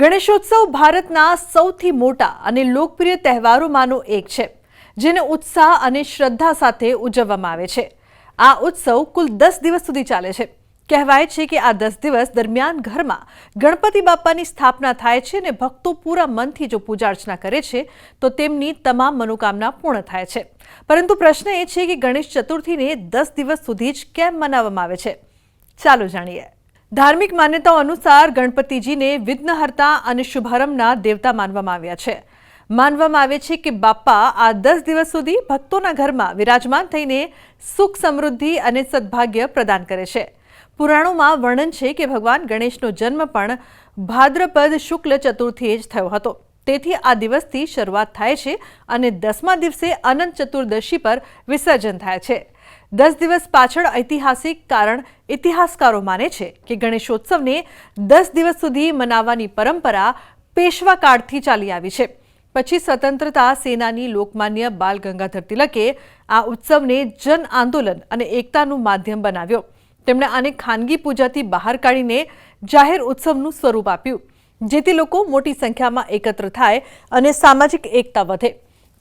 ગણેશોત્સવ ભારતના સૌથી મોટા અને લોકપ્રિય તહેવારોમાંનો એક છે, જેને ઉત્સાહ અને શ્રદ્ધા સાથે ઉજવવામાં આવે છે. આ ઉત્સવ કુલ દસ દિવસ સુધી ચાલે છે. કહેવાય છે કે આ દસ દિવસ દરમિયાન ઘરમાં ગણપતિ બાપ્પાની સ્થાપના થાય છે અને ભક્તો પૂરા મનથી જો પૂજા અર્ચના કરે છે, તો તેમની તમામ મનોકામના પૂર્ણ થાય છે. પરંતુ પ્રશ્ન એ છે કે ગણેશ ચતુર્થીને દસ દિવસ સુધી જ કેમ મનાવવામાં આવે છે? ચાલો જાણીએ. ધાર્મિક માન્યતાઓ અનુસાર ગણપતિજીને વિઘ્નહર્તા અને શુભારંભના દેવતા માનવામાં આવ્યા છે. માનવામાં આવે છે કે બાપ્પા આ દસ દિવસ સુધી ભક્તોના ઘરમાં વિરાજમાન થઈને સુખ સમૃદ્ધિ અને સદભાગ્ય પ્રદાન કરે છે. પુરાણોમાં વર્ણન છે કે ભગવાન ગણેશનો જન્મ પણ ભાદ્રપદ શુક્લ ચતુર્થીએ જ થયો હતો. તેથી આ દિવસથી શરૂઆત થાય છે અને દસમા દિવસે અનંત ચતુર્દશી પર વિસર્જન થાય છે. દસ દિવસ પાછળ ઐતિહાસિક કારણ ઇતિહાસકારો માને છે કે ગણેશોત્સવને દસ દિવસ સુધી મનાવવાની પરંપરા પેશવા કાળથી ચાલી આવી છે. પછી સ્વતંત્રતા સેનાની લોકમાન્ય બાલ ગંગાધર તિલકે આ ઉત્સવને જન આંદોલન અને એકતાનું માધ્યમ બનાવ્યો. તેમણે આને ખાનગી પૂજાથી બહાર કાઢીને જાહેર ઉત્સવનું સ્વરૂપ આપ્યું, જેથી લોકો મોટી સંખ્યામાં એકત્ર થાય અને સામાજિક એકતા વધે.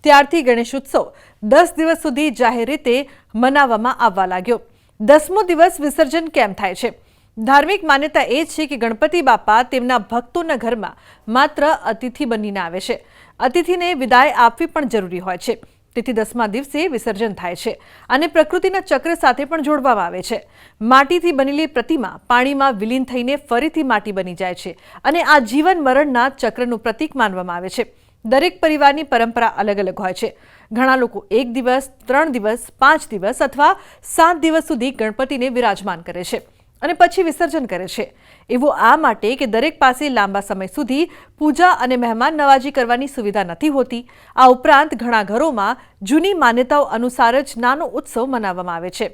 ત્યારથી ગણેશ ઉત્સવ દસ દિવસ સુધી જાહેર રીતે મનાવવામાં આવવા લાગ્યો. દસમો દિવસ વિસર્જન કેમ થાય છે? ધાર્મિક માન્યતા એ છે કે ગણપતિ બાપા તેમના ભક્તોના ઘરમાં માત્ર અતિથિ બનીને આવે છે. અતિથિને વિદાય આપવી પણ જરૂરી હોય છે. તેથી દસમા દિવસે વિસર્જન થાય છે અને પ્રકૃતિના ચક્ર સાથે પણ જોડવામાં આવે છે. માટીથી બનેલી પ્રતિમા પાણીમાં વિલીન થઈને ફરીથી માટી બની જાય છે અને આ જીવન મરણના ચક્રનું પ્રતીક માનવામાં આવે છે. દરેક પરિવારની પરંપરા અલગ અલગ હોય છે. ઘણા લોકો એક દિવસ, ત્રણ દિવસ, પાંચ દિવસ અથવા સાત દિવસ સુધી ગણપતિને વિરાજમાન કરે છે અને પછી વિસર્જન કરે છે. એવું આ માટે કે દરેક પાસે લાંબા સમય સુધી પૂજા અને મહેમાન નવાજી કરવાની સુવિધા નથી હોતી. આ ઉપરાંત ઘણા ઘરોમાં જૂની માન્યતાઓ અનુસાર જ નાનો ઉત્સવ મનાવવામાં આવે છે.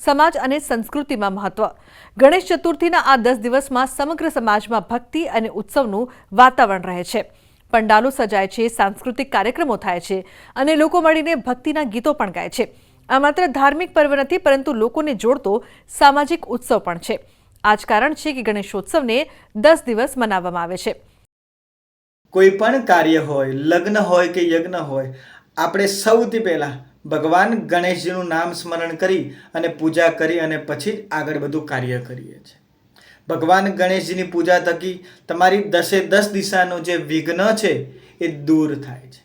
સમાજ અને સંસ્કૃતિમાં મહત્વ. ગણેશ ચતુર્થીના આ દસ દિવસમાં સમગ્ર સમાજમાં ભક્તિ અને ઉત્સવનું વાતાવરણ રહે છે. પંડાલો સજાય છે, સાંસ્કૃતિક કાર્યક્રમો થાય છે અને લોકો મળીને ભક્તિના ગીતો પણ ગાય છે. આ માત્ર ધાર્મિક પર્વ નથી, પરંતુ લોકોને જોડતો સામાજિક ઉત્સવ પણ છે. આ જ કારણ છે કે ગણેશોત્સવને દસ દિવસ મનાવવામાં આવે છે. કોઈ પણ કાર્ય હોય, લગ્ન હોય કે યજ્ઞ હોય, આપણે સૌથી પહેલાં ભગવાન ગણેશજીનું નામ સ્મરણ કરી અને પૂજા કરી અને પછી જ આગળ બધું કાર્ય કરીએ છીએ. ભગવાન ગણેશજીની પૂજા થકી તમારી દસે દસ દિશાનો જે વિઘ્ન છે એ દૂર થાય છે.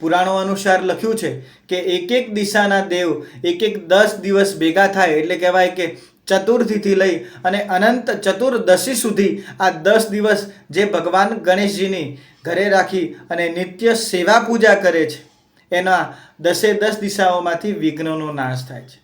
પુરાણો અનુસાર લખ્યું છે કે એક એક દિશાના દેવ એક એક દસ દિવસ ભેગા થાય એટલે કહેવાય કે ચતુર્થીથી લઈ અને અનંત ચતુર્દશી સુધી આ દસ દિવસ જે ભગવાન ગણેશજીની ઘરે રાખી અને નિત્ય સેવા પૂજા કરે છે, એના દસે દસ દિશાઓમાંથી વિઘ્નોનો નાશ થાય છે.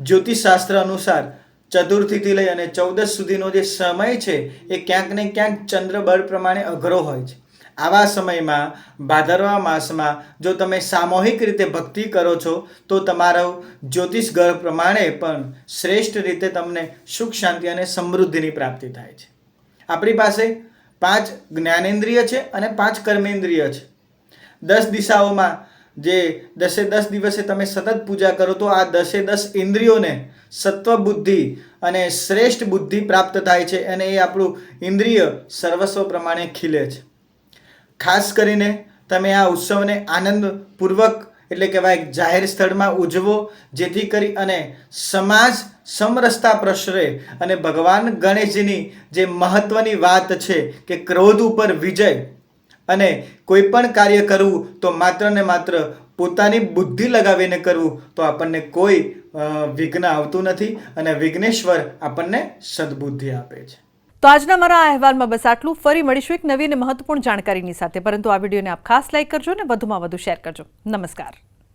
જ્યોતિષશાસ્ત્ર અનુસાર ચતુર્થીથી લઈ અને ચૌદસ સુધીનો જે સમય છે, એ ક્યાંક ને ક્યાંક ચંદ્રબળ પ્રમાણે અઘરો હોય છે. આવા સમયમાં, ભાદરવા માસમાં, જો તમે સામૂહિક રીતે ભક્તિ કરો છો, તો તમારો જ્યોતિષ ગ્રહ પ્રમાણે પણ શ્રેષ્ઠ રીતે તમને સુખ, શાંતિ અને સમૃદ્ધિની પ્રાપ્તિ થાય છે. આપણી પાસે પાંચ જ્ઞાનેન્દ્રિય છે અને પાંચ કર્મેન્દ્રિય છે. દસ દિશાઓમાં જે દસે દસ દિવસે તમે સતત પૂજા કરો, તો આ દસે દસ ઇન્દ્રિયોને સત્વ બુદ્ધિ અને શ્રેષ્ઠ બુદ્ધિ પ્રાપ્ત થાય છે અને એ આપણું ઇન્દ્રિય સર્વસ્વ પ્રમાણે ખીલે છે. ખાસ કરીને તમે આ ઉત્સવને આનંદપૂર્વક એટલે કહેવાય જાહેર સ્થળમાં ઉજવો, જેથી કરી અને સમાજ સમરસતા પ્રસરે અને ભગવાન ગણેશજીની જે મહત્વની વાત છે કે ક્રોધ ઉપર વિજય અને કોઈ પણ કાર્ય કરવું તો માત્ર ને માત્ર પોતાની બુદ્ધિ લગાવીને કરવું તો આપણને કોઈ વિઘ્ન આવતું નથી અને વિઘ્નેશ્વર આપણને સદબુદ્ધિ આપે છે. તો આજના મારા અહેવાલમાં બસ આટલું. ફરી મળીશું એક નવી અને મહત્વપૂર્ણ જાણકારીની સાથે. પરંતુ આ વિડીયોને આપ ખાસ લાઇક કરજો અને વધુમાં વધુ શેર કરજો. નમસ્કાર.